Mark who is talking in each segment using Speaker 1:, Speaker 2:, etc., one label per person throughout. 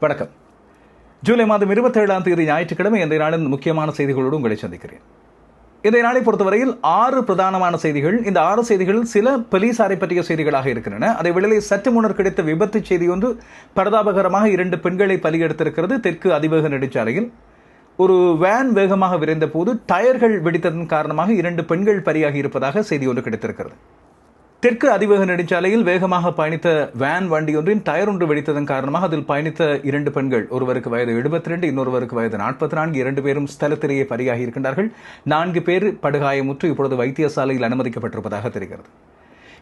Speaker 1: வணக்கம். ஜூலை மாதம் இருபத்தேழாம் தேதி ஞாயிற்றுக்கிழமை இந்த நாளின் முக்கியமான செய்திகளோடு உங்களை சந்திக்கிறேன். இந்த நாளை பொறுத்தவரையில் ஆறு பிரதானமான செய்திகள். இந்த ஆறு செய்திகள் சில போலீசாரை பற்றிய செய்திகளாக இருக்கின்றன. அதை வெளியே சற்று முன்னர் கிடைத்த விபத்து செய்தி ஒன்று பரதாபகரமாக இரண்டு பெண்களை பலியெடுத்திருக்கிறது. தெற்கு அதிவேக நெடுஞ்சாலையில். ஒரு வேன் வேகமாக விரைந்த போது டயர்கள் வெடித்ததன் காரணமாக இரண்டு பெண்கள் பலியாகி இருப்பதாக செய்தி ஒன்று கிடைத்திருக்கிறது. தெற்கு அதிவேக நெடுஞ்சாலையில் வேகமாக பயணித்த வேன் வண்டி ஒன்றின் டயர் ஒன்று வெடித்ததன் காரணமாக அதில் பயணித்த இரண்டு பெண்கள் ஒருவருக்கு வயது எழுபத்தி ரெண்டு இன்னொருவருக்கு வயது நாற்பத்தி நான்கு இரண்டு பேரும் ஸ்தலத்திலேயே பலியாகி இருக்கின்றார்கள். நான்கு பேர் படுகாயமுற்று இப்பொழுது வைத்தியசாலையில் அனுமதிக்கப்பட்டிருப்பதாக தெரிகிறது.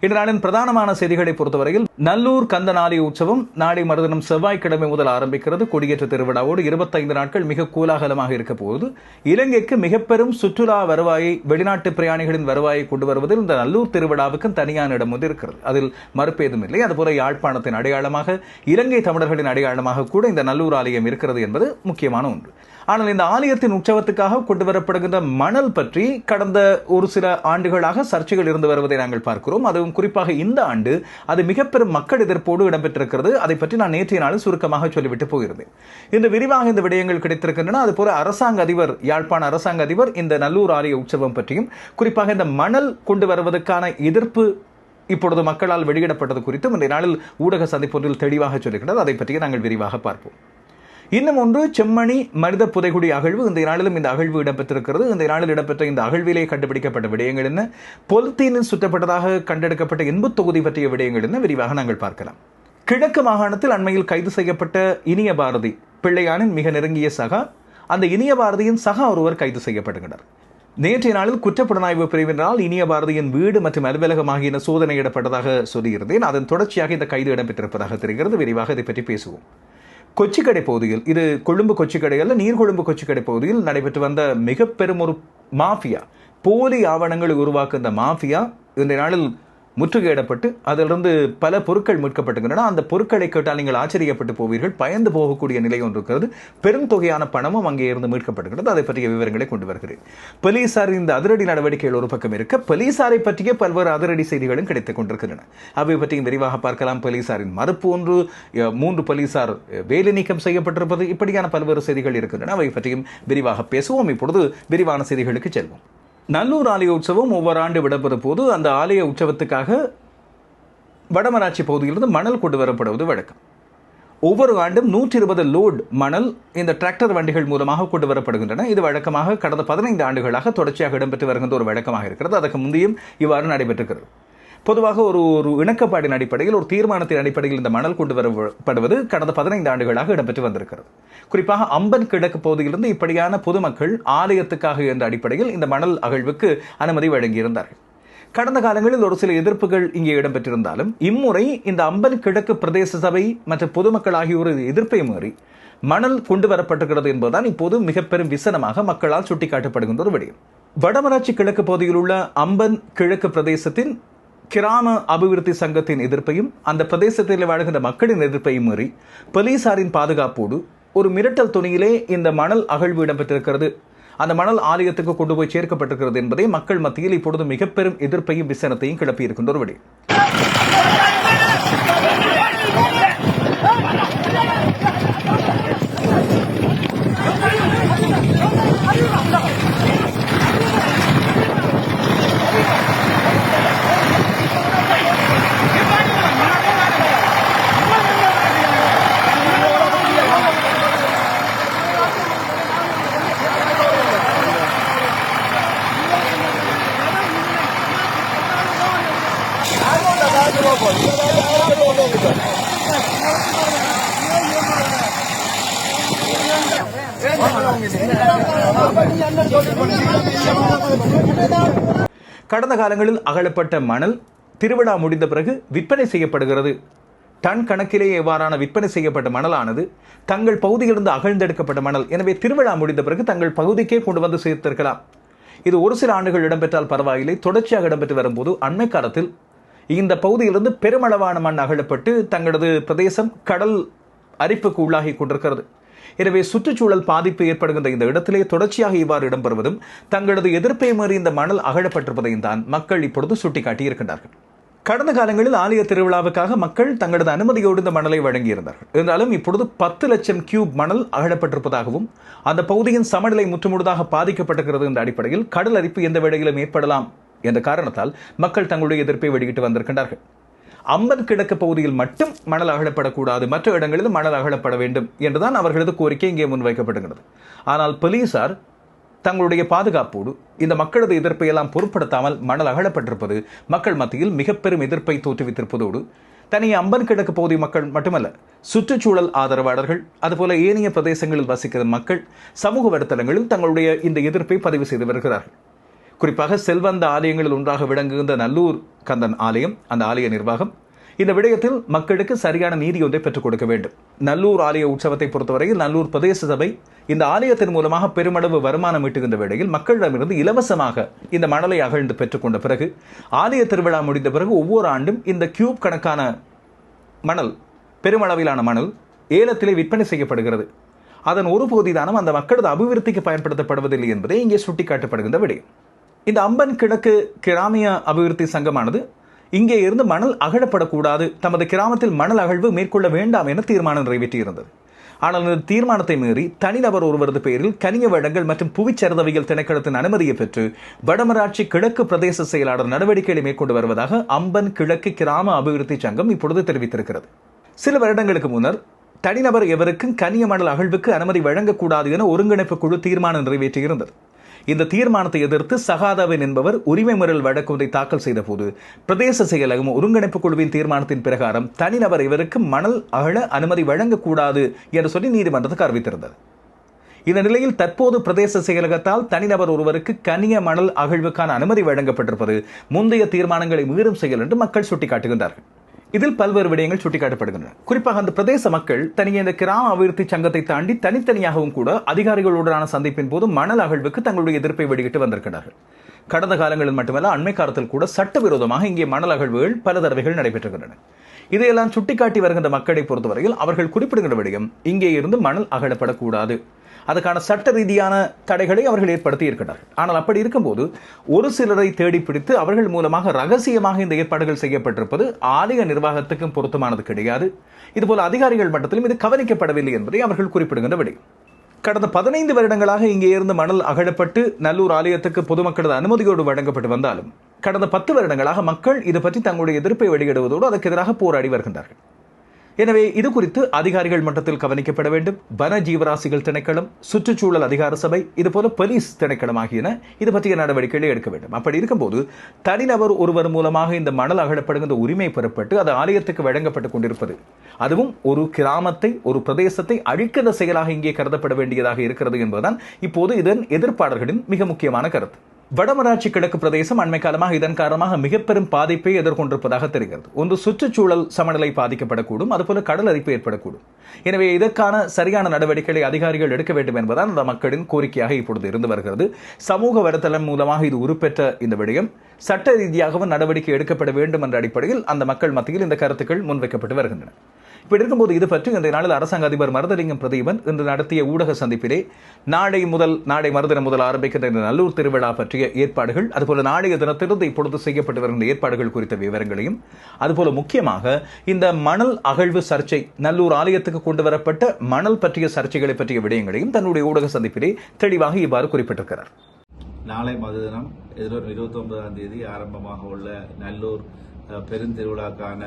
Speaker 1: இந்நாளின் பிரதானமான செய்திகளை பொறுத்தவரையில் நல்லூர் கந்தநாளி உற்சவம் நாளை மறுதினம் செவ்வாய்க்கிழமை முதல் ஆரம்பிக்கிறது. கொடியேற்ற திருவிழாவோடு இருபத்தைந்து நாட்கள் மிக கோலாகலமாக இருக்க போகுது. இலங்கைக்கு மிக பெரும் சுற்றுலா வருவாயை வெளிநாட்டு பிரயாணிகளின் வருவாயை கொண்டு வருவதில் இந்த நல்லூர் திருவிழாவுக்கு தனியான இடம் வந்து இருக்கிறது. அதில் மறுப்பேதும் இல்லை. அதுபோல யாழ்ப்பாணத்தின் அடையாளமாக இலங்கை தமிழர்களின் அடையாளமாக கூட இந்த நல்லூர் ஆலயம் இருக்கிறது என்பது முக்கியமான ஒன்று. ஆனால் இந்த ஆலயத்தின் உற்சவத்துக்காக கொண்டு வரப்படுகின்ற மணல் பற்றி கடந்த ஒரு சில ஆண்டுகளாக சர்ச்சைகள் இருந்து வருவதை நாங்கள் பார்க்கிறோம். அதுவும் குறிப்பாக இந்த ஆண்டு அது மிக பெரும் மக்கள் எதிர்ப்போடு இடம்பெற்றிருக்கிறது. அதை பற்றி நான் நேற்றைய நாளில் சுருக்கமாக சொல்லிவிட்டு போயிருந்தேன். இந்த விரிவாக இந்த விடயங்கள் கிடைத்திருக்கின்றன. அதுபோல அரசாங்க அதிபர் யாழ்ப்பாண அரசாங்க அதிபர் இந்த நல்லூர் ஆலய உற்சவம் பற்றியும் குறிப்பாக இந்த மணல் கொண்டு வருவதற்கான எதிர்ப்பு இப்பொழுது மக்களால் வெளியிடப்பட்டது குறித்தும் இந்த நாளில் ஊடக சந்திப்பொன்றில் தெளிவாக சொல்லுகிறது அதை பற்றி நாங்கள் விரிவாக பார்ப்போம். இன்னும் ஒன்று செம்மணி மனித புதைகுடி அகழ்வு. இந்த நாளிலும் இந்த அகழ்வு இடம்பெற்றிருக்கிறது. இந்த நாளில் இடம்பெற்ற இந்த அகழ்விலே கண்டுபிடிக்கப்பட்ட விடயங்கள் என்ன? பொலித்தீனில் சுற்றப்பட்டதாக கண்டெடுக்கப்பட்ட இன்பு தொகுதி பற்றிய விடயங்கள் என்ன? விரிவாக நாங்கள் பார்க்கலாம். கிழக்கு மாகாணத்தில் அண்மையில் கைது செய்யப்பட்ட இனிய பாரதி பிள்ளையானின் மிக நெருங்கிய சகா. அந்த இனிய பாரதியின் சகா ஒருவர் கைது செய்யப்படுகிறார் நேற்றைய நாளில் குற்றப்புலனாய்வு பிரிவினால் இனிய பாரதியின் வீடு மற்றும் அலுவலகம் ஆகியன சோதனையிடப்பட்டதாக சொல்லியிருந்தேன். அதன் தொடர்ச்சியாக இந்த கைது இடம்பெற்றிருப்பதாக தெரிகிறது. விரிவாக இதை பற்றி பேசுவோம். கொச்சிக்கடை பகுதியில் இது கொழும்பு கொச்சிக்கடை அல்ல நீர்கொழும்பு கொச்சிக்கடை பகுதியில் நடைபெற்று வந்த மிக பெரும் ஒரு மாஃபியா போலி ஆவணங்களை உருவாக்குந்த மாஃபியா இந்த நாளில் முற்றுகையிடப்பட்டு அதிலிருந்து பல பொருட்கள் மீட்கப்பட்டுகின்றன. அந்த பொருட்களை கேட்டால் நீங்கள் ஆச்சரியப்பட்டு போவீர்கள். பயந்து போகக்கூடிய நிலை ஒன்று இருக்கிறது. பெரும் தொகையான பணமும் அங்கே இருந்து மீட்கப்படுகிறது அதை பற்றிய விவரங்களை கொண்டு வருகிறேன். போலீசார் இந்த அதிரடி நடவடிக்கைகள் ஒரு பக்கம் இருக்க போலீசாரை பற்றிய பல்வேறு அதிரடி செய்திகளும் கிடைத்துக் கொண்டிருக்கின்றன. அவை பற்றியும் விரிவாக பார்க்கலாம். போலீசாரின் மறுப்பு ஒன்று மூன்று போலீசார் வேலை நீக்கம் செய்யப்பட்டிருப்பது. இப்படியான பல்வேறு செய்திகள் இருக்கின்றன. அவை பற்றியும் விரிவாக பேசுவோம். இப்பொழுது விரிவான செய்திகளுக்கு செல்வோம். நல்லூர் ஆலய உற்சவம் ஒவ்வொரு ஆண்டு விடப்படும் போது அந்த ஆலய உற்சவத்துக்காக வடமராட்சி பகுதியிலிருந்து மணல் கொண்டு வரப்படுவது வழக்கம். ஒவ்வொரு ஆண்டும் நூற்றி இருபது லோட் மணல் இந்த டிராக்டர் வண்டிகள் மூலமாக கொண்டு வரப்படுகின்றன. இது வழக்கமாக கடந்த பதினைந்து ஆண்டுகளாக தொடர்ச்சியாக இடம்பெற்று வருகின்ற ஒரு வழக்கமாக இருக்கிறது. அதற்கு முந்தையும் இவ்வாறு நடைபெற்றிருக்கிறது. பொதுவாக ஒரு ஒரு இணக்கப்பாடின் அடிப்படையில் ஒரு தீர்மானத்தின் அடிப்படையில் இந்த மணல் கொண்டு வரப்படுவது கடந்த பதினைந்து ஆண்டுகளாக இடம்பெற்று வந்திருக்கிறது. குறிப்பாக அம்பன் கிழக்கு பகுதியிலிருந்து இப்படியான பொதுமக்கள் ஆலயத்துக்காக என்ற அடிப்படையில் இந்த மணல் அகழ்வுக்கு அனுமதி வழங்கியிருந்தார்கள். கடந்த காலங்களில் ஒரு சில எதிர்ப்புகள் இங்கே இடம்பெற்றிருந்தாலும் இம்முறை இந்த அம்பன் கிழக்கு பிரதேச சபை மற்றும் பொதுமக்கள் ஆகியோர் எதிர்ப்பை மீறி மணல் கொண்டு வரப்பட்டிருக்கிறது என்பதுதான் இப்போது மிக பெரும் விசனமாக மக்களால் சுட்டிக்காட்டப்படுகின்ற ஒரு விடயம். வடமராட்சி கிழக்கு பகுதியில் உள்ள அம்பன் கிழக்கு பிரதேசத்தின் கிராம அபிவிருத்தி சங்கத்தின் எதிர்ப்பையும் அந்த பிரதேசத்தில் வாழ்கின்ற மக்களின் எதிர்ப்பையும் மீறி போலீசாரின் பாதுகாப்போடு ஒரு மிரட்டல் துணியிலே இந்த மணல் அகழ்வு இடம்பெற்றிருக்கிறது. அந்த மணல் ஆலயத்துக்கு கொண்டு போய் சேர்க்கப்பட்டிருக்கிறது என்பதை மக்கள் மத்தியில் இப்பொழுது மிக பெரும் எதிர்ப்பையும் விசனத்தையும் கிளப்பியிருக்கின்ற ஒரு விடயம் கடந்த காலங்களில் அகழப்பட்ட மணல் திருவிழா முடிந்த பிறகு விற்பனை செய்யப்படுகிறது. டன் கணக்கிலேயே எவ்வாறான விற்பனை செய்யப்பட்ட மணலானது தங்கள் பகுதியிலிருந்து அகழ்ந்தெடுக்கப்பட்ட மணல் எனவே திருவிழா முடிந்த பிறகு தங்கள் பகுதிக்கே கொண்டு வந்து சேர்த்திருக்கலாம். இது ஒரு சில ஆண்டுகள் இடம்பெற்றால் பரவாயில்லை. தொடர்ச்சியாக இடம்பெற்று வரும்போது அண்மை காலத்தில் இந்த பகுதியிலிருந்து பெருமளவான மண் அகழப்பட்டு தங்களது பிரதேசம் கடல் அரிப்புக்கு உள்ளாகி கொண்டிருக்கிறது. எனவே சுற்றுச்சூழல் பாதிப்பு ஏற்படுகின்ற இந்த இடத்திலே தொடர்ச்சியாக இவ்வாறு இடம்பெறுவதும் தங்களது எதிர்ப்பை மாறி இந்த மணல் அகழப்பட்டிருப்பதையும் தான் மக்கள் இப்பொழுது சுட்டிக்காட்டியிருக்கின்றார்கள். கடந்த காலங்களில் ஆலய திருவிழாவுக்காக மக்கள் தங்களது அனுமதியோடு இந்த மணலை வழங்கியிருந்தார்கள். இருந்தாலும் இப்பொழுது பத்து லட்சம் கியூப் மணல் அகழப்பட்டிருப்பதாகவும் அந்த பகுதியின் சமநிலை முற்றுமுழுதாக பாதிக்கப்பட்டிருக்கிறது என்ற அடிப்படையில் கடல் அரிப்பு எந்த வேளையிலும் ஏற்படலாம் என்ற காரணத்தால் மக்கள் தங்களுடைய எதிர்ப்பை வெளியிட்டு வந்திருக்கின்றார்கள். அம்பன் கிழக்கு பகுதியில் மட்டும் மணல் அகழப்படக்கூடாது மற்ற இடங்களிலும் மணல் அகழப்பட வேண்டும் என்றுதான் அவர்களது கோரிக்கை இங்கே முன்வைக்கப்படுகிறது ஆனால் போலீசார் தங்களுடைய பாதுகாப்போடு இந்த மக்களது எதிர்ப்பை எல்லாம் பொருட்படுத்தாமல் மணல் அகழப்பட்டிருப்பது மக்கள் மத்தியில் மிக பெரும் எதிர்ப்பை தோற்றுவித்திருப்பதோடு தனியே அம்பன் கிழக்கு பகுதி மக்கள் மட்டுமல்ல சுற்றுச்சூழல் ஆதரவாளர்கள் அதுபோல ஏனைய பிரதேசங்களில் வசிக்கிற மக்கள் சமூக வலைத்தளங்களில் தங்களுடைய இந்த எதிர்ப்பை பதிவு செய்து வருகிறார்கள். குறிப்பாக செல்வந்த ஆலயங்களில் ஒன்றாக விளங்குகின்ற நல்லூர் கந்தன் ஆலயம் அந்த ஆலய நிர்வாகம் இந்த விடயத்தில் மக்களுக்கு சரியான நீதி ஒன்றை பெற்றுக் கொடுக்க வேண்டும். நல்லூர் ஆலய உற்சவத்தை பொறுத்தவரையில் நல்லூர் பிரதேச சபை இந்த ஆலயத்தின் மூலமாக பெருமளவு வருமானம் ஈட்டுகின்ற வேளையில் மக்களிடமிருந்து இலவசமாக இந்த மணலை அகழ்ந்து பெற்றுக்கொண்ட பிறகு ஆலய திருவிழா முடிந்த பிறகு ஒவ்வொரு ஆண்டும் இந்த கியூப் கணக்கான மணல் பெருமளவிலான மணல் ஏலத்திலே விற்பனை செய்யப்படுகிறது. அதன் ஒரு பகுதிதானம் அந்த மக்களது அபிவிருத்திக்கு பயன்படுத்தப்படுவதில்லை என்பதே இங்கே சுட்டிக்காட்டப்படுகின்ற விடயம். இந்த அம்பன் கிழக்கு கிராமிய அபிவிருத்தி சங்கமானது இங்கே இருந்து மணல் அகழப்படக்கூடாது தமது கிராமத்தில் மணல் அகழ்வு மேற்கொள்ள வேண்டாம் என தீர்மானம் நிறைவேற்றியிருந்தது. ஆனால் இந்த தீர்மானத்தை மீறி தனிநபர் ஒருவரது பெயரில் கனிய வளங்கள் மற்றும் புவிச்சரிதவியல் திணைக்களத்தின் அனுமதியை பெற்று வடமராட்சி கிழக்கு பிரதேச செயலாளர் நடவடிக்கைகளை மேற்கொண்டு வருவதாக அம்பன் கிழக்கு கிராம அபிவிருத்தி சங்கம் இப்பொழுது தெரிவித்திருக்கிறது. சில வருடங்களுக்கு முன்னர் தனிநபர் எவருக்கும் கனிய மணல் அகழ்வுக்கு அனுமதி வழங்கக்கூடாது என ஒருங்கிணைப்பு குழு தீர்மானம் நிறைவேற்றியிருந்தது. இந்த தீர்மானத்தை எதிர்த்து சகாதாவின் என்பவர் உரிமை மீறல் வழக்கு ஒன்றை தாக்கல் செய்த போது பிரதேச செயலகம் ஒருங்கிணைப்பு குழுவின் தீர்மானத்தின் பிரகாரம் தனிநபர் இவருக்கு மணல் அகழ அனுமதி வழங்கக்கூடாது என்று சொல்லி நீதிமன்றத்துக்கு அறிவித்திருந்தது. இந்த நிலையில் தற்போது பிரதேச செயலகத்தால் தனிநபர் ஒருவருக்கு கனிய மணல் அகழ்வுக்கான அனுமதி வழங்கப்பட்டிருப்பது முந்தைய தீர்மானங்களை மீறும் செயல் என்று மக்கள் சுட்டிக்காட்டுகின்றார்கள். இதில் பல்வேறு விடயங்கள் சுட்டிக்காட்டப்படுகின்றன. குறிப்பாக அந்த பிரதேச மக்கள் தனியே இந்த கிராம அபிவிருத்தி சங்கத்தை தாண்டி தனித்தனியாகவும் கூட அதிகாரிகளுடனான சந்திப்பின் போது மணல் அகழ்வுக்கு தங்களுடைய எதிர்ப்பை வெளியிட்டு வந்திருக்கிறார்கள். கடந்த காலங்களில் மட்டுமல்ல அண்மை காலத்தில் கூட சட்டவிரோதமாக இங்கே மணல் அகழ்வுகள் பல தடவைகள் நடைபெற்றுகின்றன இதையெல்லாம் சுட்டிக்காட்டி வருகின்ற மக்களை பொறுத்தவரையில் அவர்கள் குறிப்பிடுகின்ற விடயம் இங்கே இருந்து மணல் அகழப்படக்கூடாது அதுக்கான சட்ட ரீதியான தடைகளை அவர்கள் ஏற்படுத்தி இருக்கிறார்கள் ஆனால் அப்படி இருக்கும்போது ஒரு சிலரை தேடி பிடித்து அவர்கள் மூலமாக ரகசியமாக இந்த ஏற்பாடுகள் செய்யப்பட்டிருப்பது ஆலய நிர்வாகத்துக்கும் பொருத்தமானது கிடையாது. இதுபோல அதிகாரிகள் மட்டத்திலும் இது கவனிக்கப்படவில்லை என்பதை அவர்கள் குறிப்பிடுகின்ற விடயம் கடந்த பதினைந்து வருடங்களாக இங்கே இருந்து மணல் அகழப்பட்டு நல்லூர் ஆலயத்துக்கு பொதுமக்களது அனுமதியோடு வழங்கப்பட்டு வந்தாலும் கடந்த பத்து வருடங்களாக மக்கள் இது பற்றி தங்களுடைய எதிர்ப்பை வெளியிடுவதோடு அதற்கு எதிராக போராடி வருகின்றார்கள். எனவே இது குறித்து அதிகாரிகள் மட்டத்தில் கவனிக்கப்பட வேண்டும். வன ஜீவராசிகள் திணைக்களம் சுற்றுச்சூழல் அதிகார சபை இதுபோல போலீஸ் திணைக்களம் ஆகியன இது பற்றிய நடவடிக்கைகளை எடுக்க வேண்டும். அப்படி இருக்கும்போது தனிநபர் ஒருவர் மூலமாக இந்த மணல் அகழப்படுகின்ற உரிமை பெறப்பட்டு அது ஆலயத்துக்கு வழங்கப்பட்டுக் கொண்டிருப்பது அதுவும் ஒரு கிராமத்தை ஒரு பிரதேசத்தை அழிக்கிற செயலாக இங்கே கருதப்பட வேண்டியதாக இருக்கிறது என்பதுதான் இப்போது இதன் எதிர்ப்பாளர்களின் மிக முக்கியமான கருத்து. வடமராட்சி கிழக்கு பிரதேசம் அண்மை காலமாக இதன் காரணமாக மிக பெரும் பாதிப்பை எதிர்கொண்டிருப்பதாக தெரிகிறது. ஒன்று சுற்றுச்சூழல் சமநிலை பாதிக்கப்படக்கூடும் அதுபோல கடல் அரிப்பு ஏற்படக்கூடும். எனவே இதற்கான சரியான நடவடிக்கைகளை அதிகாரிகள் எடுக்க வேண்டும் என்பதால் அந்த மக்களின் கோரிக்கையாக இப்பொழுது இருந்து வருகிறது. சமூக வலைத்தளம் மூலமாக இது உருப்பெற்ற இந்த விடயம். சட்ட ரீதியாகவும் நடவடிக்கை எடுக்கப்பட வேண்டும் என்ற அடிப்படையில் அந்த மக்கள் மத்தியில் இந்த கருத்துக்கள் முன்வைக்கப்பட்டு வருகின்றன. இப்படி இருக்கும்போது இது பற்றி இந்த நாளில் அரசாங்க அதிபர் மருதலிங்கம் பிரதீபன் இன்று நடத்திய ஊடக சந்திப்பிலே நாளை முதல் நாளை மறுதினம் முதல் ஆரம்பிக்கின்ற இந்த நல்லூர் திருவிழா பற்றிய ஏற்பாடுகள் அதுபோல நாளைய தினத்திலிருந்து இப்பொழுது செய்யப்பட்டு வருகின்ற ஏற்பாடுகள் குறித்த விவரங்களையும் அதுபோல முக்கியமாக இந்த மணல் அகழ்வு சர்ச்சை நல்லூர் ஆலயத்துக்கு கொண்டு வரப்பட்ட மணல் பற்றிய சர்ச்சைகளை பற்றிய விடயங்களையும் தன்னுடைய ஊடக சந்திப்பிலே தெளிவாக இவ்வாறு குறிப்பிட்டிருக்கிறார்.
Speaker 2: நாளை மறுதினம் இருபத்தி ஒன்பதாம் தேதி ஆரம்பமாக உள்ள நல்லூர் பெருந்திருவிழாக்கான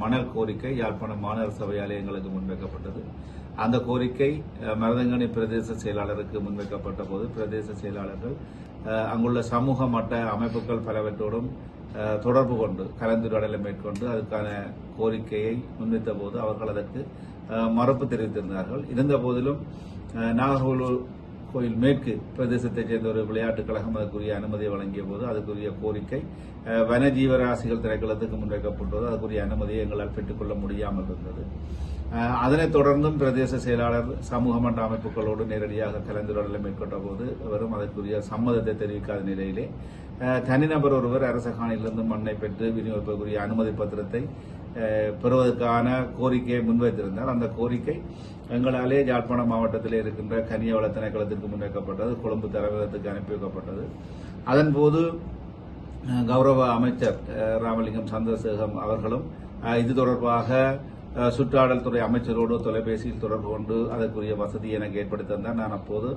Speaker 2: மணல் கோரிக்கை யாழ்ப்பாணம் மாநகர சபை ஆலயங்களுக்கு முன்வைக்கப்பட்டது. அந்த கோரிக்கை மருதங்கனி பிரதேச செயலாளருக்கு முன்வைக்கப்பட்ட போது பிரதேச செயலாளர்கள் அங்குள்ள சமூக மட்ட அமைப்புகள் பலவற்றோடும் தொடர்பு கொண்டு கலந்துரையாடலை மேற்கொண்டு அதுக்கான கோரிக்கையை முன்வைத்த போது அவர்கள் அதற்கு மறுப்பு தெரிவித்திருந்தார்கள். இருந்த போதிலும் நாகர்கோவில் கோயில் மேற்கு பிரதேசத்தைச் சேர்ந்த ஒரு விளையாட்டுக் கழகம் அதுக்குரிய அனுமதியை வழங்கிய போது அதுக்குரிய கோரிக்கை வனஜீவராசிகள் திரைக்களத்துக்கு முன்வைக்கப்பட்டது அதுக்குரிய அனுமதியை எங்களால் பெற்றுக்கொள்ள முடியாமல் இருந்தது. அதனைத் தொடர்ந்தும் பிரதேச செயலாளர் சமூக மன்ற அமைப்புகளோடு நேரடியாக கலந்துரையாடலை மேற்கொண்ட போது அவரும் அதற்குரிய சம்மதத்தை தெரிவிக்காத நிலையிலே தனிநபர் ஒருவர் அரசகாணியிலிருந்து மண்ணை பெற்று விநியோகிப்பதற்குரிய அனுமதி பத்திரத்தை பெறுவதற்கான கோரிக்கையை முன்வைத்திருந்தார். அந்த கோரிக்கை எங்களாலே யாழ்ப்பாணம் மாவட்டத்தில் இருக்கின்ற கனிய வள திணைக்களத்திற்கு முன்வைக்கப்பட்டது கொழும்பு தலைமையகத்துக்கு அனுப்பி வைக்கப்பட்டது. அதன்போது கௌரவ அமைச்சர் ராமலிங்கம் சந்திரசேகம் அவர்களும் இது தொடர்பாக சுற்றாடல் துறை அமைச்சரோடு தொலைபேசியில் தொடர்பு கொண்டு அதற்குரிய வசதி எனக்கு ஏற்படுத்தி தந்தார் நான் அப்போது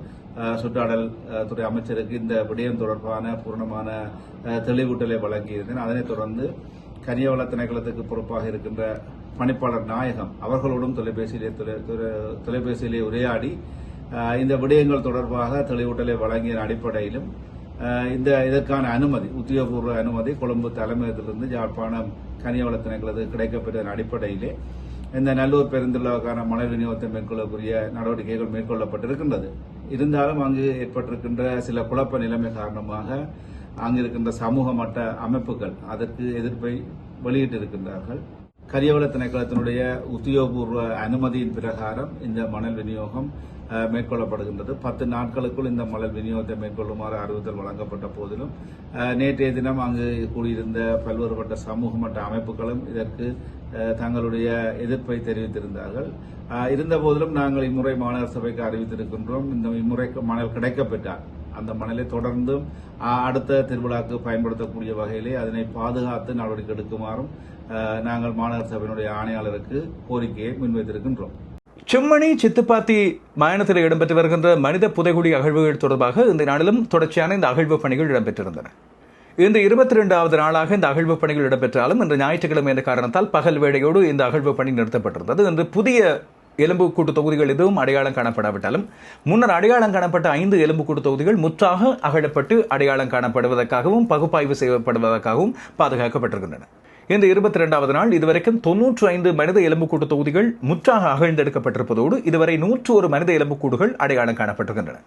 Speaker 2: சுற்றாடல் துறை அமைச்சருக்கு இந்த விடயம் தொடர்பான பூர்ணமான தெளிவூட்டலை வழங்கியிருந்தேன். அதனைத் தொடர்ந்து கனியவள திணைக்களத்துக்கு பொறுப்பாக இருக்கின்ற பணிப்பாளர் நாயகம் அவர்களோடும் தொலைபேசியிலே தொலை- தொலைபேசியிலே உரையாடி இந்த விடயங்கள் தொடர்பாக தெளிவூட்டலை வழங்கிய அடிப்படையிலும் இந்த இதற்கான அனுமதி உத்தியோகபூர்வ அனுமதி கொழும்பு தலைமையகத்திலிருந்து யாழ்ப்பாணம் கனியவள திணைக்களத்துக்கு கிடைக்கப்பெற்ற அடிப்படையிலே இந்த நல்லூர் பெருந்திருவிழாவுக்கான மலை விநியோகத்தை மேற்கொள்ளக்கூடிய நடவடிக்கைகள் மேற்கொள்ளப்பட்டிருக்கின்றது. இருந்தாலும் அங்கு ஏற்பட்டிருக்கின்ற சில குழப்ப நிலைமை காரணமாக அங்கு இருக்கின்ற சமூக மட்ட அமைப்புகள் அதற்கு எதிர்ப்பை வெளியிட்டிருக்கின்றார்கள். கரியவள திணைக்களத்தினுடைய உத்தியோகபூர்வ அனுமதியின் பிரகாரம் இந்த மணல் விநியோகம் மேற்கொள்ளப்படுகின்றது. பத்து நாட்களுக்குள் இந்த மணல் விநியோகத்தை மேற்கொள்ளுமாறு அறிவுறுத்தல் வழங்கப்பட்ட போதிலும் நேற்றைய தினம் அங்கு கூடியிருந்த பல்வேறுபட்ட சமூக மட்ட அமைப்புகளும் இதற்கு தங்களுடைய எதிர்ப்பை தெரிவித்திருந்தார்கள். இருந்த போதிலும் நாங்கள் இம்முறை மாநகர சபைக்கு அறிவித்திருக்கின்றோம். இந்த இம்முறை மணல் கிடைக்கப்பெற்றால் அந்த மணலை தொடர்ந்தும் அடுத்த திருவிழாக்கு பயன்படுத்தக்கூடிய வகையிலே அதனை பாதுகாத்து நடவடிக்கை எடுக்குமாறும் நாங்கள் மாநகர சபையினுடைய ஆணையாளருக்கு கோரிக்கையை முன்வைத்திருக்கின்றோம்.
Speaker 1: செம்மணி சித்துப்பாத்தி மாயணத்தில் இடம்பெற்று வருகின்ற மனித புதைகுடி அகழ்வுகள் தொடர்பாக இந்த நாளிலும் தொடர்ச்சியான இந்த அகழ்வு பணிகள் இடம்பெற்றிருந்தன. இந்த இருபத்தி ரெண்டாவது நாளாக இந்த அகழ்வு பணிகள் இடம்பெற்றாலும் இன்று ஞாயிற்றுக்கிழமை என்ற காரணத்தால் பகல் வேளையோடு இந்த அகழ்வு பணி நிறுத்தப்பட்டிருந்தது. இன்று புதிய எலும்புக்கூட்டு தொகுதிகள் எதுவும் அடையாளம் காணப்படாவிட்டாலும் முன்னர் அடையாளம் காணப்பட்ட ஐந்து எலும்புக்கூட்டு தொகுதிகள் முற்றாக அகழப்பட்டு அடையாளம் காணப்படுவதற்காகவும் பகுப்பாய்வு செய்யப்படுவதற்காகவும் பாதுகாக்கப்பட்டிருக்கின்றன. இந்த இருபத்தி இரண்டாவது நாள் இதுவரைக்கும் தொன்னூற்று ஐந்து மனித எலும்புக்கூட்டு தொகுதிகள் முற்றாக அகழ்ந்தெடுக்கப்பட்டிருப்பதோடு இதுவரை நூற்று ஒரு மனித எலும்புக்கூடுகள் அடையாளம் காணப்பட்டிருக்கின்றன.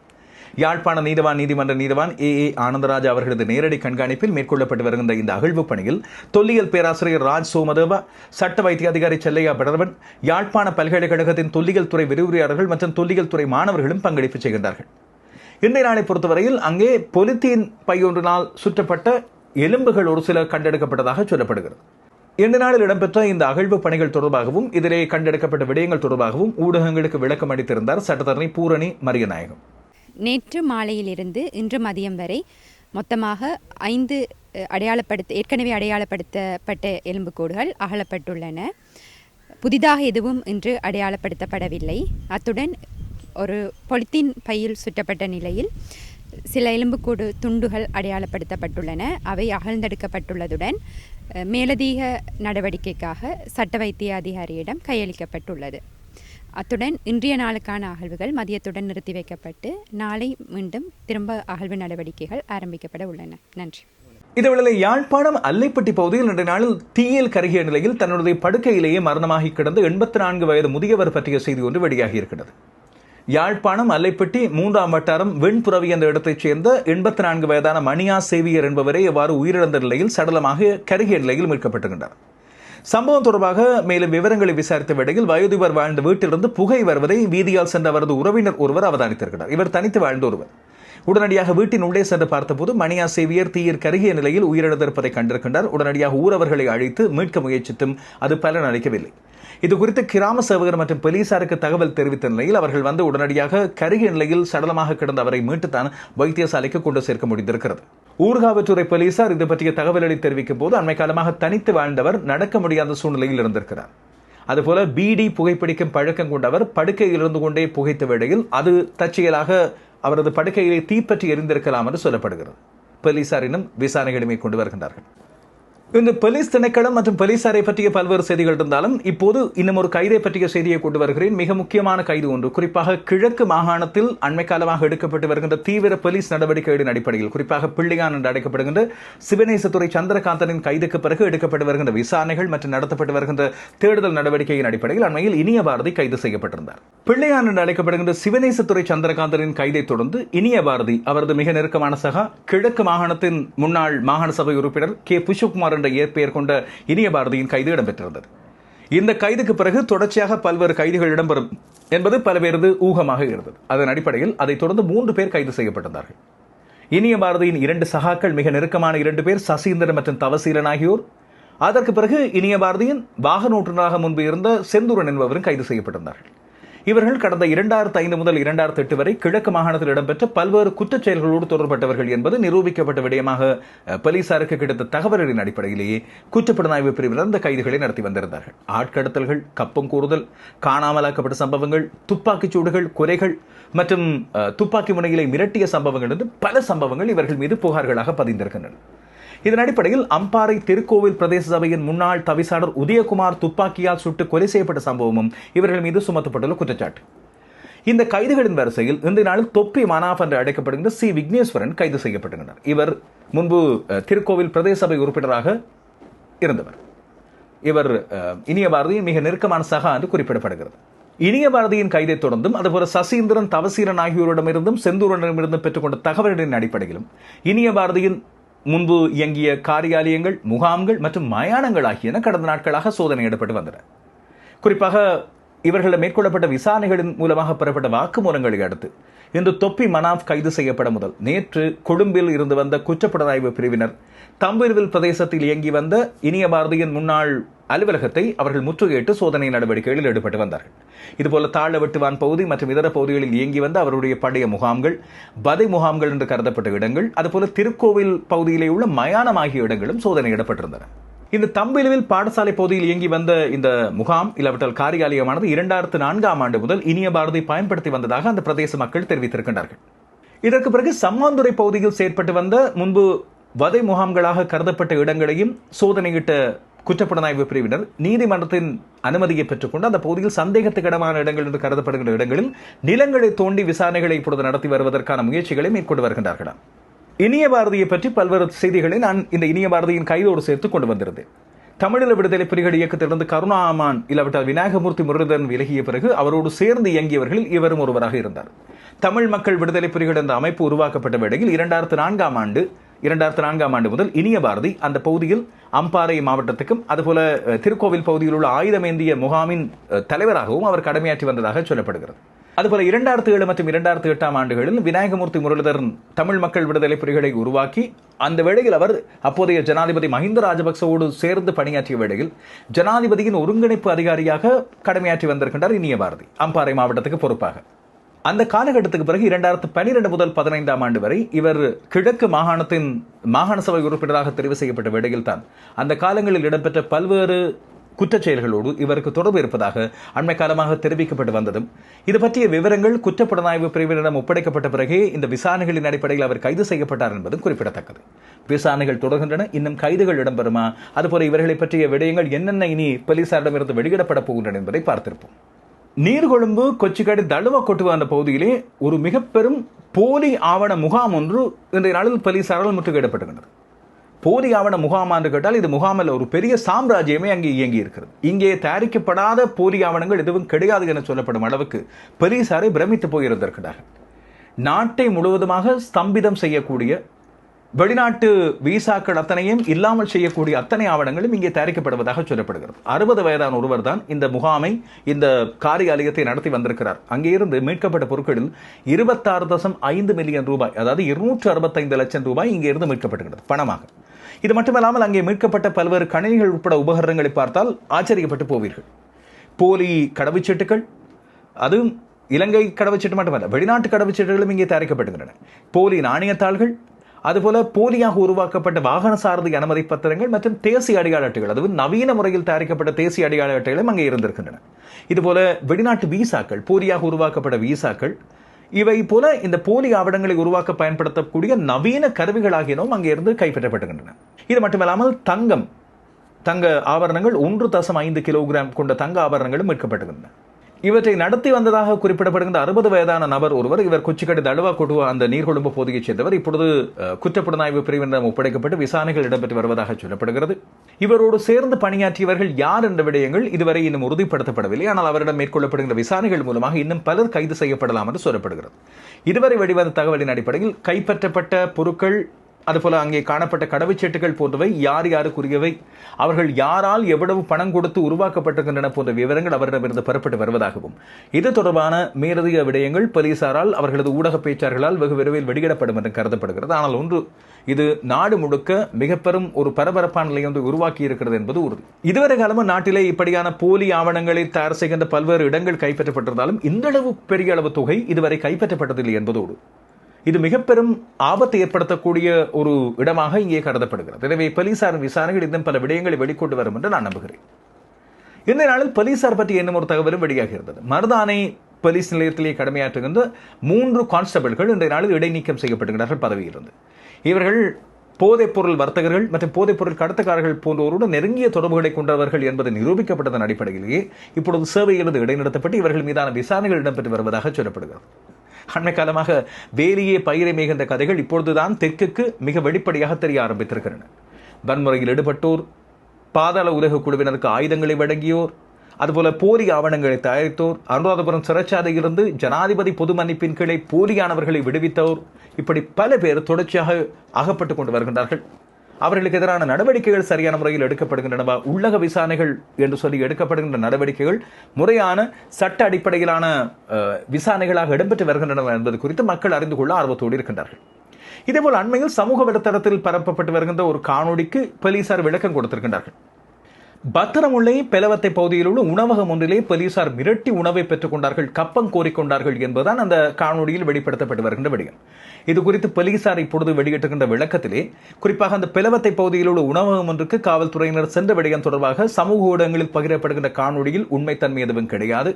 Speaker 1: யாழ்ப்பாண நீதவான் நீதிமன்ற நீதவான் ஏ. ஏ. ஆனந்தராஜ் அவர்களது நேரடி கண்காணிப்பில் மேற்கொள்ளப்பட்டு வருகின்ற இந்த அகழ்வு பணியில் தொல்லியல் பேராசிரியர் ராஜ் சோமதேவா சட்ட வைத்திய அதிகாரி செல்லையா பெடரவன் யாழ்ப்பாண பல்கலைக்கழகத்தின் தொல்லியல் துறை விரிவுரையாளர்கள் மற்றும் தொல்லியல் துறை மாணவர்களும் பங்களிப்பு செய்கின்றார்கள். இன்றைய நாளை பொறுத்தவரையில் அங்கே பொலித்தீன் பையொன்றினால் சுற்றப்பட்ட எலும்புகள் ஒரு சில கண்டெடுக்கப்பட்டதாக சொல்லப்படுகிறது. இந்த நாளில் இடம்பெற்ற இந்த அகழ்வு பணிகள் தொடர்பாகவும் இதிலே கண்டெடுக்கப்பட்ட விடயங்கள் தொடர்பாகவும் ஊடகங்களுக்கு விளக்கம் அளித்திருந்தார் சட்டத்தரணி பூரணி மரியநாயகம்.
Speaker 3: நேற்று மாலையிலிருந்து இன்று மதியம் வரை மொத்தமாக ஐந்து அடையாளப்படுத்த ஏற்கனவே அடையாளப்படுத்தப்பட்ட எலும்புக்கூடுகள் அகலப்பட்டுள்ளன. புதிதாக எதுவும் இன்று அடையாளப்படுத்தப்படவில்லை. அத்துடன் ஒரு பொலித்தீன் பையில் சுற்றப்பட்ட நிலையில் சில எலும்புக்கூடு துண்டுகள் அடையாளப்படுத்தப்பட்டுள்ளன. அவை அகழ்ந்தெடுக்கப்பட்டுள்ளதுடன் மேலதிக நடவடிக்கைக்காக சட்ட வைத்திய அதிகாரியிடம் கையளிக்கப்பட்டுள்ளது. அத்துடன் இன்றைய நாளுக்கான அகழ்வுகள் மதியத்துடன் நிறுத்தி வைக்கப்பட்டு நாளை மீண்டும் திரும்ப அகழ்வு நடவடிக்கைகள் ஆரம்பிக்கப்பட உள்ளன. நன்றி.
Speaker 1: இதேவேளை யாழ்ப்பாணம் அல்லைப்பட்டி பகுதியில் இன்றைய நாளில் தீயில் கருகிய நிலையில் தன்னுடைய படுக்கையிலேயே மரணமாகி கிடந்த எண்பத்தி நான்கு வயது முதியவர் பற்றிய செய்தி ஒன்று வெளியாகி இருக்கிறது. யாழ்ப்பாணம் அல்லைப்பட்டி மூன்றாம் வட்டாரம் வெண்புறவி என்ற இடத்தைச் சேர்ந்த எண்பத்தி நான்கு வயதான மணியா சேவியர் என்பவரை இவ்வாறு உயிரிழந்த நிலையில் சடலமாக கருகிய நிலையில் மீட்கப்பட்டிருக்கின்றார். சம்பவம் தொடர்பாக மேலும் விவரங்களை விசாரித்த வேளையில் வயோதிபர் வாழ்ந்த வீட்டிலிருந்து புகை வருவதை வீதியால் சென்ற அவரது உறவினர் ஒருவர் அவதானித்திருக்கிறார். இவர் தனித்து வாழ்ந்த ஒருவர். உடனடியாக வீட்டின் உள்ளே சென்று பார்த்தபோது மணியா சேவியர் தீயில் கருகிய நிலையில் உயிரிழந்திருப்பதை கண்டிருக்கின்றார். உடனடியாக ஊரவர்களை அழைத்து மீட்க முயற்சித்தும் அது பலன் அளிக்கவில்லை. இது குறித்து கிராம சேவகர் மற்றும் போலீசாருக்கு தகவல் தெரிவித்த நிலையில் அவர்கள் வந்து உடனடியாக கருகிய நிலையில் சடலமாக கிடந்த அவரை மீட்டுத்தான் வைத்தியசாலைக்கு கொண்டு சேர்க்க முடிந்திருக்கிறது. ஊர்காவற்றுறை போலீசார் இது பற்றிய தகவல்களை தெரிவிக்கும் போது அண்மை காலமாக தனித்து வாழ்ந்தவர் நடக்க முடியாத சூழ்நிலையில் இருந்திருக்கிறார். அதுபோல பீடி புகைப்பிடிக்கும் பழக்கம் கொண்டவர் படுக்கையில் இருந்து கொண்டே புகைத்த வேளையில் அது தற்செயலாக அவரது படுக்கையிலே தீப்பற்றி எரிந்திருக்கலாம் என்று சொல்லப்படுகிறது. போலீசார் இன்னும் விசாரணைகளை மேற்கொண்டு வருகின்றார்கள். இந்த போலீஸ் திணைக்களம் மற்றும் போலீசாரை பற்றிய பல்வேறு செய்திகள் இருந்தாலும் இப்போது இன்னும் ஒரு கைதை பற்றிய செய்தியை கொண்டு வருகிறேன். மிக முக்கியமான கைது ஒன்று. குறிப்பாக கிழக்கு மாகாணத்தில் அண்மை காலமாக எடுக்கப்பட்டு வருகின்ற தீவிர போலீஸ் நடவடிக்கைகளின் அடிப்படையில் குறிப்பாக பிள்ளையான் என்று அழைக்கப்படுகின்ற சிவநேசத்துறை சந்திரகாந்தனின் கைதுக்கு பிறகு எடுக்கப்பட்டு வருகின்ற விசாரணைகள் மற்றும் நடத்தப்பட்டு வருகின்ற தேடுதல் நடவடிக்கையின் அடிப்படையில் அண்மையில் இனிய பாரதி கைது செய்யப்பட்டிருந்தார். பிள்ளையான் என்று அழைக்கப்படுகின்ற சிவநேசத்துறை சந்திரகாந்தனின் கைதை தொடர்ந்து இனிய பாரதி அவரது மிக நெருக்கமான சகா கிழக்கு மாகாணத்தின் முன்னாள் மாகாண சபை உறுப்பினர் கே. புஷ்குமார் என்ற இயற்பெயர் கொண்ட இனிய பாரதியின் கைது இடம்பெற்றிருந்தது. இந்த கைதுக்கு பிறகு தொடர்ச்சியாக பல்வேறு கைதுகள் இடம்பெறும் என்பது பல்வேறு ஊகமாக இருந்தது. அதன் அடிப்படையில் அதைத் தொடர்ந்து மூன்று பேர் கைது செய்யப்பட்டிருந்தார்கள். இனிய பாரதியின் இரண்டு சகாக்கள் மிக நெருக்கமான இரண்டு பேர் சசீந்திரன் மற்றும் தவசீலன் ஆகியோர். அதற்கு பிறகு இனிய பாரதியின் வாகன ஓட்டுநராக முன்பு இருந்த செந்தூரன் என்பவரும் கைது செய்யப்பட்டிருந்தார்கள். இவர்கள் கடந்த இரண்டாயிரத்து ஐந்து முதல் இரண்டாயிரத்து எட்டு வரை கிழக்கு மாகாணத்தில் இடம்பெற்ற பல்வேறு குற்றச் செயல்களோடு தொடர்பட்டவர்கள் என்பது நிரூபிக்கப்பட்ட விடயமாக போலீசாருக்கு கிடைத்த தகவல்களின் அடிப்படையிலேயே குற்றப்புலனாய்வு பிரிவினர் இந்த கைதுகளை நடத்தி வந்திருந்தார்கள். ஆட்கடத்தல்கள் கப்பம் கூறுதல் காணாமலாக்கப்பட்ட சம்பவங்கள் துப்பாக்கிச் சூடுகள் குறைகள் மற்றும் துப்பாக்கி முனையிலே மிரட்டிய சம்பவங்கள் என்று பல சம்பவங்கள் இவர்கள் மீது புகார்களாக பதிந்திருக்கின்றன. இதன் அடிப்படையில் அம்பாறை திருக்கோவில் பிரதேச சபையின் முன்னாள் தவிசாளர் உதயகுமார் துப்பாக்கியால் சுட்டு கொலை செய்யப்பட்ட சம்பவமும் இவர்கள் மீது சுமத்தப்பட்டுள்ள குற்றச்சாட்டு. இந்த கைதுகளின் வரிசையில் இந்த நாளில் தொப்பி மனாஃப் என்று அழைக்கப்படுகின்ற சி. விக்னேஸ்வரன் கைது செய்யப்பட்டிருந்தார் இவர் முன்பு திருக்கோவில் பிரதேச சபை உறுப்பினராக இருந்தவர். இவர் இனிய பாரதியின் மிக நெருக்கமான சகா என்று குறிப்பிடப்படுகிறது. இனிய பாரதியின் கைதை தொடர்ந்தும் அதுபோல சசீந்திரன் தவசீரன் ஆகியோரிடமிருந்தும் செந்தூரனிடமிருந்தும் பெற்றுக்கொண்ட தகவல்களின் அடிப்படையிலும் இனிய பாரதியின் முன்பு இயங்கிய காரியாலயங்கள் முகாம்கள் மற்றும் மயானங்கள் ஆகியன கடந்த நாட்களாக சோதனையிடப்பட்டு வந்தன. குறிப்பாக இவர்களிடம் மேற்கொள்ளப்பட்ட விசாரணைகளின் மூலமாக பெறப்பட்ட வாக்குமூலங்களை அடுத்து இன்று தொப்பி மனாஃப் கைது செய்யப்பட முதல் நேற்று கொழும்பில் இருந்து வந்த குற்றப்புலனாய்வு பிரிவினர் தம்புருவில் பிரதேசத்தில் இயங்கி வந்த இனிய பாரதியின் முன்னாள் அலுவலகத்தை அவர்கள் முற்றுகையிட்டு சோதனை நடவடிக்கைகளில் ஈடுபட்டு வந்தார்கள். இதுபோல தாழவெட்டுவான் பகுதி மற்றும் இதர பகுதிகளில் இயங்கி வந்த அவருடைய பழைய முகாம்கள் வதை முகாம்கள் என்று கருதப்பட்ட இடங்கள் அதுபோல திருக்கோவில் பகுதியிலே உள்ள மயானம் ஆகிய இடங்களும் சோதனையிடப்பட்டிருந்தன இந்த தம்பிலுவில் பாடசாலை பகுதியில் இயங்கி வந்த இந்த முகாம் இல்லாவிட்டால் காரியாலயமானது இரண்டாயிரத்து நான்காம் ஆண்டு முதல் இனிய பாரதி பயன்படுத்தி வந்ததாக அந்த பிரதேச மக்கள் தெரிவித்திருக்கின்றார்கள். இதற்கு பிறகு சம்மாந்துறை பகுதியில் செயற்பட்டு வந்த முன்பு வதை முகாம்களாக கருதப்பட்ட இடங்களையும் சோதனையிட்ட குற்றப்புலனாய்வு பிரிவினர் நீதிமன்றத்தின் அனுமதியை பெற்றுக்கொண்டு அந்த பகுதியில் சந்தேகத்துக்கிடமான இடங்கள் என்று கருதப்படுகின்ற இடங்களில் நிலங்களை தோண்டி விசாரணைகளை இப்பொழுது நடத்தி வருவதற்கான முயற்சிகளை மேற்கொண்டு வருகின்றார்களாம் இனிய பாரதியை பற்றி பல்வேறு செய்திகளை நான் இந்த இனிய பாரதியின் கைதோடு சேர்த்து கொண்டு வந்திருந்தேன். தமிழீழ விடுதலை புலிகள் இயக்கத்திலிருந்து கருணா அமான் இல்லாவிட்டால் விநாயகமூர்த்தி முரளிதரன் விலகிய பிறகு அவரோடு சேர்ந்து இயங்கியவர்களில் இவரும் ஒருவராக இருந்தார். தமிழ் மக்கள் விடுதலை புலிகள் என்ற அமைப்பு உருவாக்கப்பட்ட வேளையில் இரண்டாயிரத்து நான்காம் ஆண்டு இரண்டாயிரத்து நான்காம் ஆண்டு முதல் இனிய பாரதி அந்த பகுதியில் அம்பாறை மாவட்டத்துக்கும் அதுபோல திருக்கோவில் பகுதியில் உள்ள ஆயுதமேந்திய முகாமின் தலைவராகவும் அவர் கடமையாற்றி வந்ததாக சொல்லப்படுகிறது. அதுபோல இரண்டாயிரத்து ஏழு மற்றும் இரண்டாயிரத்து எட்டாம் ஆண்டுகளில் விநாயகமூர்த்தி முரளிதரன் தமிழ் மக்கள் விடுதலை புலிகளை உருவாக்கி அந்த வேளையில் அவர் அப்போதைய ஜனாதிபதி மஹிந்த ராஜபக்சவோடு சேர்ந்து பணியாற்றிய வேளையில் ஜனாதிபதியின் ஒருங்கிணைப்பு அதிகாரியாக கடமையாற்றி வந்திருக்கின்றார் இனிய பாரதி அம்பாறை மாவட்டத்துக்கு பொறுப்பாக. அந்த காலகட்டத்துக்கு பிறகு இரண்டாயிரத்து பனிரெண்டு முதல் பதினைந்தாம் ஆண்டு வரை இவர் கிழக்கு மாகாணத்தின் மாகாண சபை உறுப்பினராக தெரிவு செய்யப்பட்ட வேளையில் தான். அந்த காலங்களில் இடம்பெற்ற பல்வேறு குற்றச் செயல்களோடு இவருக்கு தொடர்பு இருப்பதாக அண்மை காலமாக தெரிவிக்கப்பட்டு வந்ததும் இது பற்றிய விவரங்கள் குற்றப்புலனாய்வு பிரிவினரிடம் ஒப்படைக்கப்பட்ட பிறகே இந்த விசாரணைகளின் அடிப்படையில் அவர் கைது செய்யப்பட்டார் என்பதும் குறிப்பிடத்தக்கது. விசாரணைகள் தொடர்கின்றன இன்னும் கைதுகள் இடம்பெறுமா அதுபோல இவர்களை பற்றிய விடயங்கள் என்னென்ன இனி போலீசாரிடமிருந்து வெளியிடப்பட போகின்றன என்பதை பார்த்திருப்போம். நீர்கொழும்பு கொச்சிக்காடு தழுவ கொட்டுவ அந்த பகுதியிலே ஒரு மிக பெரும் போலி ஆவண முகாம் ஒன்று இன்றைய நாளில் போலீசாரால் முற்றுகையிடப்பட்டுகின்றது போலி ஆவண முகாம் என்று கேட்டால் இது முகாமில் ஒரு பெரிய சாம்ராஜ்யமே அங்கே இயங்கி இருக்கிறது இங்கே தயாரிக்கப்படாத போலி ஆவணங்கள் எதுவும் கிடையாது என சொல்லப்படும் அளவுக்கு போலீசாரை பிரமித்து போயிருந்திருக்கிறார்கள். நாட்டை முழுவதுமாக ஸ்தம்பிதம் செய்யக்கூடிய வெளிநாட்டு விசாக்கள் அத்தனையும் இல்லாமல் செய்யக்கூடிய அத்தனை ஆவணங்களும் இங்கே தயாரிக்கப்படுவதாக சொல்லப்படுகிறது. அறுபது வயதான ஒருவர் தான் இந்த முகாமை இந்த காரியாலயத்தை நடத்தி வந்திருக்கிறார். அங்கே இருந்து மீட்கப்பட்ட பொருட்களில் இருபத்தாறு தசம் ஐந்து மில்லியன் ரூபாய் அதாவது இருநூற்று அறுபத்தைந்து லட்சம் ரூபாய் இங்கே இருந்து மீட்கப்படுகிறது பணமாக. இது மட்டுமல்லாமல் அங்கே மீட்கப்பட்ட பல்வேறு கணினிகள் உட்பட உபகரணங்களை பார்த்தால் ஆச்சரியப்பட்டு போவீர்கள். போலி கடவுச்சீட்டுகள் அதுவும் இலங்கை கடவுச்சீட்டு மட்டுமல்ல வெளிநாட்டு கடவுச்சீட்டுகளும் இங்கே தயாரிக்கப்படுகின்றன போலி நாணயத்தாள்கள் அதுபோல போலியாக உருவாக்கப்பட்ட வாகன சாரதி அனுமதி பத்திரங்கள் மற்றும் தேசிய அடையாள அட்டைகள் அதுவும் நவீன முறையில் தயாரிக்கப்பட்ட தேசிய அடையாள அட்டைகளும் அங்கே இருந்திருக்கின்றன. இதுபோல வெளிநாட்டு வீசாக்கள் போலியாக உருவாக்கப்பட்ட வீசாக்கள் இவை போல இந்த போலி ஆவணங்களை உருவாக்க பயன்படுத்தக்கூடிய நவீன கருவிகளாகியனும் அங்கே இருந்து கைப்பற்றப்பட்டுகின்றன. இது மட்டுமல்லாமல் தங்கம் தங்க ஆபரணங்கள் ஒன்று தசம் ஐந்து கிலோகிராம் கொண்ட தங்க ஆபரணங்களும் மீட்கப்பட்டுகின்றன. இவற்றை நடத்தி வந்ததாக குறிப்பிடப்படுகின்ற அறுபது வயதான நபர் ஒருவர் இவர் கொச்சிக்கடை தழுவா கொடுவா அந்த நீர்கொழும்பு பகுதியைச் சேர்ந்தவர். இப்பொழுது குற்றப்புலனாய்வு பிரிவினரிடம் ஒப்படைக்கப்பட்டு விசாரணைகள் இடம்பெற்று வருவதாக சொல்லப்படுகிறது. இவரோடு சேர்ந்து பணியாற்றியவர்கள் யார் என்ற விடயங்கள் இதுவரை இன்னும் உறுதிப்படுத்தப்படவில்லை. ஆனால் அவரிடம் மேற்கொள்ளப்படுகின்ற விசாரணைகள் மூலமாக இன்னும் பலர் கைது செய்யப்படலாம் என்று சொல்லப்படுகிறது. இதுவரை வெளிவந்த தகவலின் அடிப்படையில் கைப்பற்றப்பட்ட பொருட்கள் அதுபோல அங்கே காணப்பட்ட கடவுச்சீட்டுகள் போன்றவை யார் யாருக்குரியவை அவர்கள் யாரால் எவ்வளவு பணம் கொடுத்து உருவாக்கப்பட்டிருக்கின்றன போன்ற விவரங்கள் அவரிடமிருந்து பெறப்பட்டு வருவதாகவும் இது தொடர்பான மேலதிக விடயங்கள் போலீசாரால் அவர்களது ஊடக பேச்சாளர்களால் வெகு விரைவில் வெளியிடப்படும் என்று கருதப்படுகிறது. ஆனால் ஒன்று இது நாடு முழுக்க மிக பெரும் ஒரு பரபரப்பான நிலை ஒன்று உருவாக்கி இருக்கிறது என்பது உறுதி. இதுவரை காலமும் நாட்டிலே இப்படியான போலி ஆவணங்களை தயார் செய்கின்ற பல்வேறு இடங்கள் கைப்பற்றப்பட்டிருந்தாலும் இந்த அளவு பெரிய அளவு தொகை இதுவரை கைப்பற்றப்பட்டதில்லை என்பதோடு. இது மிக பெரும் ஆபத்தை ஏற்படுத்தக்கூடிய ஒரு இடமாக இங்கே கருதப்படுகிறது. எனவே போலீசாரின் விசாரணைகள் இன்னும் பல விடயங்களை வெளிக்கொண்டு வரும் என்று நான் நம்புகிறேன். இந்த நாளில் போலீசார் பற்றி என்னும் ஒரு தகவலும் வெளியாகி இருந்தது. மருதானை போலீஸ் நிலையத்திலே கடமையாற்றுகின்ற மூன்று கான்ஸ்டபிள்கள் இன்றைய நாளில் இடைநீக்கம் செய்யப்படுகிறார்கள் பதவியிலிருந்து. இவர்கள் போதைப்பொருள் வர்த்தகர்கள் மற்றும் போதைப்பொருள் கடத்தக்காரர்கள் போன்றோரோடு நெருங்கிய தொடர்புகளை கொண்டவர்கள் என்பது நிரூபிக்கப்பட்டதன் அடிப்படையிலேயே இப்பொழுது சேவையிலிருந்து இடைநிறுத்தப்பட்டு இவர்கள் மீதான விசாரணைகள் இடம்பெற்று வருவதாக சொல்லப்படுகிறது. அண்மை காலமாக வேலியே பயிரை மேய்கின்ற கதைகள் இப்பொழுதுதான் தெற்குக்கு மிக வெளிப்படையாக தெரிய ஆரம்பித்திருக்கின்றன. வன்முறையில் ஈடுபட்டோர் பாதாள உலக குழுவினருக்கு ஆயுதங்களை வழங்கியோர் அதுபோல போலி ஆவணங்களை தயாரித்தோர் அனுராதபுரம் சிறைச்சாலையிலிருந்து ஜனாதிபதி பொது மன்னிப்பின் கீழே போலியானவர்களை விடுவித்தோர் இப்படி பல பேர் தொடர்ச்சியாக அகப்பட்டு கொண்டு வருகின்றார்கள். அவர்களுக்கு எதிரான நடவடிக்கைகள் சரியான முறையில் எடுக்கப்படுகின்றனவா உள்ளக விசாரணைகள் என்று சொல்லி எடுக்கப்படுகின்ற நடவடிக்கைகள் முறையான சட்ட அடிப்படையிலான விசாரணைகளாக இடம்பெற்று வருகின்றன என்பது குறித்து மக்கள் அறிந்து கொள்ள ஆர்வத்தோடு இருக்கின்றார்கள். இதேபோல் அண்மையில் சமூக வலைத்தளத்தில் பரப்பப்பட்டு வருகின்ற ஒரு காணொளிக்கு போலீசார் விளக்கம் கொடுத்திருக்கின்றார்கள். பத்திரமுல்லை பெலவத்தை பகுதியில் உள்ள உணவகம் ஒன்றிலே போலீசார் மிரட்டி உணவை பெற்றுக் கொண்டார்கள் கப்பம் கோரிக்கொண்டார்கள் என்பதுதான் அந்த காணொலியில் வெளிப்படுத்தப்பட்டு வருகின்ற விடயம். இது குறித்து போலீசார் இப்பொழுது வெளியிட்டுகின்ற விளக்கத்திலே குறிப்பாக அந்த பெலவத்தை பகுதியில் உள்ள உணவகம் ஒன்றுக்கு காவல்துறையினர் சென்ற விடயம் தொடர்பாக சமூக ஊடகங்களில் பகிரப்படுகின்ற காணொலியில் உண்மைத்தன்மை எதுவும் கிடையாது.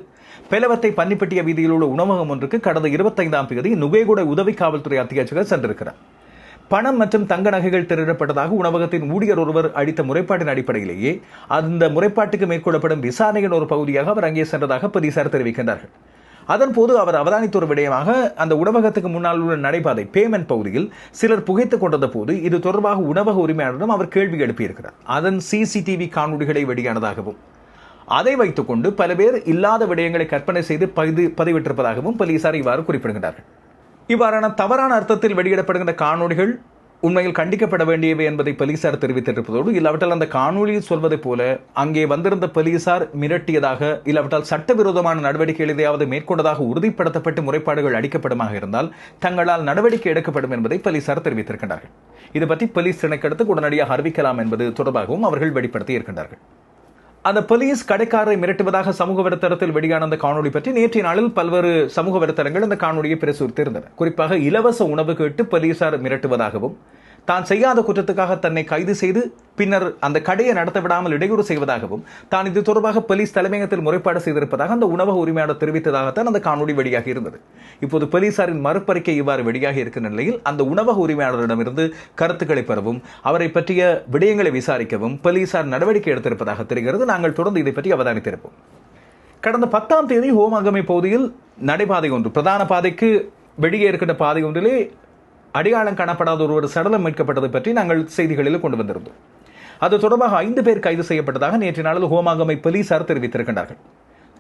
Speaker 1: பெலவத்தை பன்னிப்பட்டிய வீதியில் உள்ள உணவகம் ஒன்றுக்கு கடந்த இருபத்தைந்தாம் தேதி நுகேகுட உதவி காவல்துறை அத்தியட்சகர் சென்றிருக்கிறார். பணம் மற்றும் தங்க நகைகள் திருடப்பட்டதாக உணவகத்தின் ஊழியர் ஒருவர் அளித்த முறைப்பாட்டின் அடிப்படையிலேயே அந்த முறைப்பாட்டுக்கு மேற்கொள்ளப்படும் விசாரணையின் ஒரு பகுதியாக அவர் அங்கே சென்றதாக போலீசார் தெரிவிக்கின்றார்கள். அதன் போது அவர் அவதானித்த ஒரு விடயமாக அந்த உணவகத்துக்கு முன்னால் உள்ள நடைபாதை பேமெண்ட் பகுதியில் சிலர் புகைத்துக் கொண்டத போது இது தொடர்பாக உணவக உரிமையாளரிடம் அவர் கேள்வி எழுப்பியிருக்கிறார். அதன் சிசிடிவி காணொளிகளை வெளியானதாகவும் அதை வைத்துக்கொண்டு பல பேர் இல்லாத விடயங்களை கற்பனை செய்து பதிவு பதிவிட்டிருப்பதாகவும் போலீசார் இவ்வாறு குறிப்பிடுகிறார்கள் இவ்வாறான தவறான அர்த்தத்தில் வெளியிடப்படுகின்ற காணொளிகள் உண்மையில் கண்டிக்கப்பட வேண்டியவை என்பதை போலீசார் தெரிவித்திருப்பதோடு இல்லாவிட்டால் அந்த காணொலியில் சொல்வதைப் போல அங்கே வந்திருந்த போலீசார் மிரட்டியதாக இல்லாவிட்டால் சட்டவிரோதமான நடவடிக்கைகள் எதையாவது மேற்கொண்டதாக உறுதிப்படுத்தப்பட்டு முறைப்பாடுகள் அளிக்கப்படுமாக இருந்தால் தங்களால் நடவடிக்கை எடுக்கப்படும் என்பதை போலீசார் தெரிவித்திருக்கின்றார்கள். இது பற்றி போலீஸ் திணைக்கெடுத்து உடனடியாக அறிவிக்கலாம் என்பது தொடர்பாகவும் அவர்கள் வெளிப்படுத்தி இருக்கின்றார்கள். அந்த போலீஸ் கடைக்காரரை மிரட்டுவதாக சமூக வலைத்தளத்தில் வெளியான அந்த காணொலி பற்றி நேற்றைய நாளில் பல்வேறு சமூக வலைத்தளங்கள் அந்த காணொலியை பிரசுரித்திருந்தன. குறிப்பாக இலவச உணவு கேட்டு போலீசார் மிரட்டுவதாகவும் தான் செய்யாத குற்றத்துக்காக தன்னை கைது செய்து பின்னர் அந்த கடையை நடத்த விடாமல் இடையூறு செய்வதாகவும் தான் இது தொடர்பாக போலீஸ் தலைமையகத்தில் முறைப்பாடு செய்திருப்பதாக அந்த உணவக உரிமையாளர் தெரிவித்ததாகத்தான் அந்த காணொலி வெளியாகி இருந்தது. இப்போது போலீசாரின் மறுப்பறிக்கை இவ்வாறு வெளியாகி இருக்கின்ற நிலையில் அந்த உணவக உரிமையாளரிடமிருந்து கருத்துக்களை பெறவும் அவரை பற்றிய விடயங்களை விசாரிக்கவும் போலீசார் நடவடிக்கை எடுத்திருப்பதாக தெரிகிறது. நாங்கள் தொடர்ந்து இதை பற்றி அவதானித்திருப்போம். கடந்த பத்தாம் தேதி ஹோமாகமை பகுதியில் நடைபாதை ஒன்று பிரதான பாதைக்கு வெளியே இருக்கின்ற பாதை ஒன்றிலே அடையாளம் காணப்படாத ஒருவர் சடலம் மீட்கப்பட்டது பற்றி நாங்கள் செய்திகளில் கொண்டு வந்திருந்தோம். அது தொடர்பாக ஐந்து பேர் கைது செய்யப்பட்டதாக நேற்று நாளில் ஹோமாகமை போலீசார் தெரிவித்திருக்கின்றார்கள்.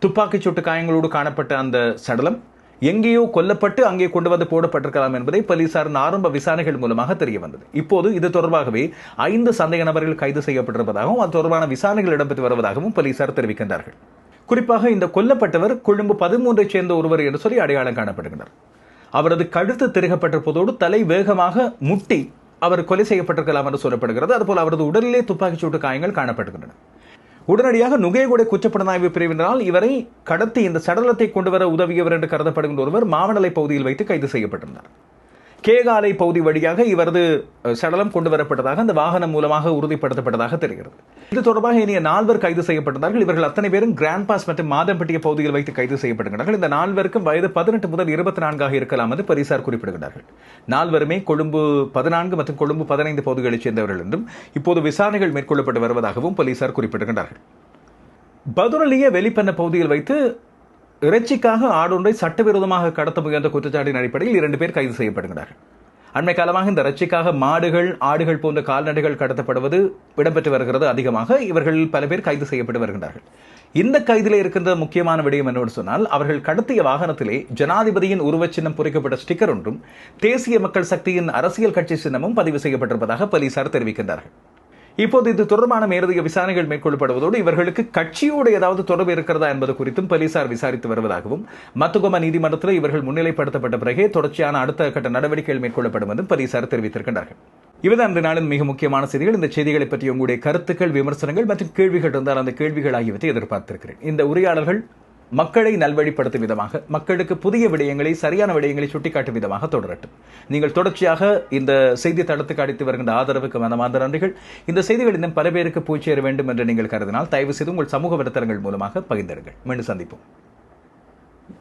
Speaker 1: துப்பாக்கிச் சூட்டு காயங்களோடு காணப்பட்ட அந்த சடலம் எங்கேயோ கொல்லப்பட்டு அங்கே கொண்டு வந்து போடப்பட்டிருக்கலாம் என்பதை போலீசாரின் ஆரம்ப விசாரணைகள் மூலமாக தெரிய வந்தது. இப்போது இது தொடர்பாகவே ஐந்து சந்தேக நபர்கள் கைது செய்யப்பட்டிருப்பதாகவும் அது தொடர்பான விசாரணைகள் இடம்பெற்று வருவதாகவும் போலீசார் தெரிவிக்கின்றார்கள். குறிப்பாக இந்த கொல்லப்பட்டவர் கொழும்பு பதிமூன்றைச் சேர்ந்த ஒருவர் என்று சொல்லி அடையாளம் காணப்படுகிறார் அவரது கழுத்து திருகப்பட்டிருப்பதோடு தலை வேகமாக முட்டி அவர் கொலை செய்யப்பட்டிருக்கலாம் என்று சொல்லப்படுகிறது. அதுபோல் அவரது உடலிலே துப்பாக்கிச் சூட்டு காயங்கள் காணப்படுகின்றன. உடனடியாக நுகையகுடை குற்றப்புலனாய்வு பிரிவினரால் இவரை கடத்தி இந்த சடலத்தை கொண்டு வர உதவியவர் என்று கருதப்படுகின்ற ஒருவர் மாவனலை பகுதியில் வைத்து கைது செய்யப்பட்டிருந்தார். கேகாலை பகுதி வழியாக இவரது சடலம் கொண்டு வரப்பட்டதாக அந்த வாகனம் மூலமாக உறுதிப்படுத்தப்பட்டதாக தெரிகிறது. இது தொடர்பாக இனிய நால்வர் கைது செய்யப்பட்டார்கள் இவர்கள் அத்தனை பேரும் கிராண்ட் பாஸ் மற்றும் மாதம்பட்டிய பகுதியில் வைத்து கைது செய்யப்படுகிறார்கள் இந்த நால்வருக்கும் வயது பதினெட்டு முதல் இருபத்தி நான்காக இருக்கலாம் என்று போலீசார் குறிப்பிடுகிறார்கள் நால்வருமே கொழும்பு பதினான்கு மற்றும் கொழும்பு பதினைந்து பகுதிகளைச் சேர்ந்தவர்கள் என்றும் இப்போது விசாரணைகள் மேற்கொள்ளப்பட்டு வருவதாகவும் போலீசார் குறிப்பிடுகின்றார்கள் பதுரலிய வெளிப்பண்ண பகுதியில் வைத்து இறைச்சிக்காக ஆடொன்றை சட்டவிரோதமாக கடத்த முயன்ற குற்றச்சாட்டின் அடிப்படையில் இரண்டு பேர் கைது செய்யப்படுகிறார்கள் அண்மை காலமாக இந்த இறைச்சிக்காக மாடுகள் ஆடுகள் போன்ற கால்நடைகள் கடத்தப்படுவது இடம்பெற்று வருகிறது. அதிகமாக இவர்கள் பல பேர் கைது செய்யப்பட்டு வருகின்றார்கள். இந்த கைதில் இருக்கின்ற முக்கியமான விடயம் என்னவென்று சொன்னால் அவர்கள் கடத்திய வாகனத்திலே ஜனாதிபதியின் உருவச்சின்னம் பொறிக்கப்பட்ட ஸ்டிக்கர் ஒன்றும் தேசிய மக்கள் சக்தியின் அரசியல் கட்சி சின்னமும் பதிவு செய்யப்பட்டிருப்பதாக போலீசார் தெரிவிக்கின்றார்கள். இப்போது இது தொடர்பான மேலதிக விசாரணைகள் மேற்கொள்ளப்படுவதோடு இவர்களுக்கு கட்சியோடு ஏதாவது தொடர்பு இருக்கிறதா என்பது குறித்தும் போலீசார் விசாரித்து வருவதாகவும் மத்துகோமா நீதிமன்றத்தில் இவர்கள் முன்னிலைப்படுத்தப்பட்ட பிறகே தொடர்ச்சியான அடுத்த கட்ட நடவடிக்கைகள் மேற்கொள்ளப்படும் என்றும் போலீசார் தெரிவித்திருக்கின்றார்கள். இவதான் இந்த நாளின் மிக முக்கியமான செய்திகள் இந்த செய்திகளை பற்றி உங்களுடைய கருத்துக்கள் விமர்சனங்கள் மற்றும் கேள்விகள் இருந்தால் அந்த கேள்விகள் ஆகியவற்றை எதிர்பார்த்திருக்கிறேன். இந்த உரையாடல்கள் மக்களை நல்வழிப்படுத்தும் விதமாக மக்களுக்கு புதிய விடயங்களை சரியான விடயங்களை சுட்டிக்காட்டும் விதமாக தொடரட்டும். நீங்கள் தொடர்ச்சியாக இந்த செய்தி தளத்துக்கு அடித்து வருகின்ற ஆதரவுக்கு மனமார்ந்த நன்றிகள். இந்த செய்திகள் இன்னும் பல பேருக்கு பூச்சேற வேண்டும் என்று நீங்கள் கருதினால் தயவு செய்து உங்கள் சமூக வலைத்தளங்கள் மூலமாக பகிர்ந்திருங்கள். மீண்டும் சந்திப்போம்.